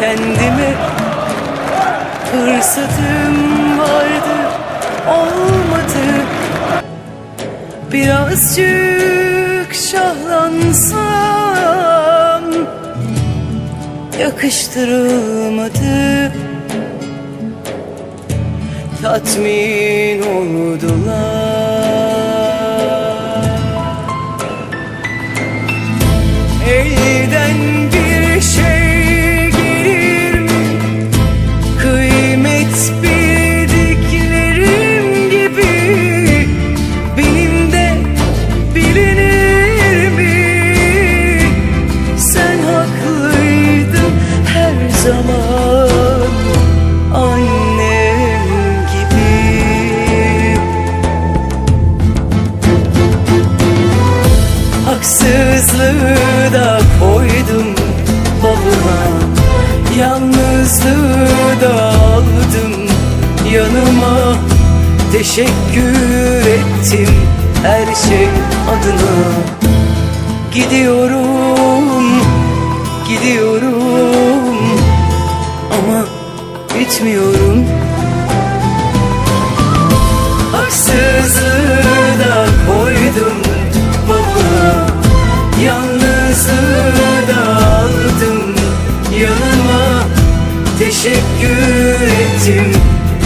kendime Fırsatım vardı olmadı. Birazcık şahlansam Yakıştırılmadı. Tatmin oldular Yalnızlığı da aldım yanıma. Teşekkür ettim her şey adına. Gidiyorum, Teşekkür ettim.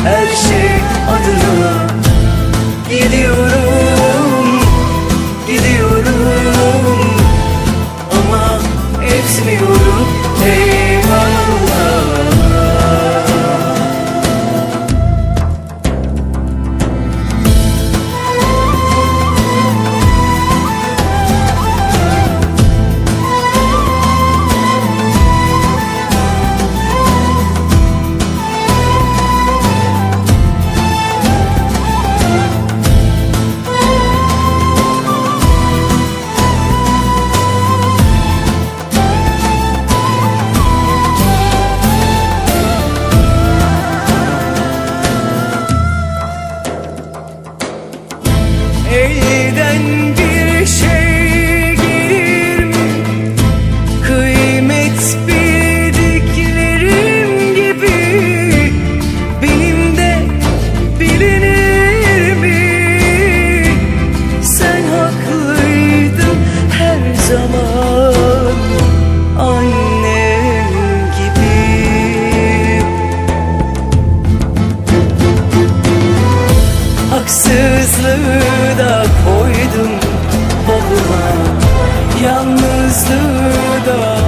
Her şey adına Gidiyorum, gidiyorum. Ama eyvallah Yalnızlığı da koydum. Bavuma Yalnızlığı da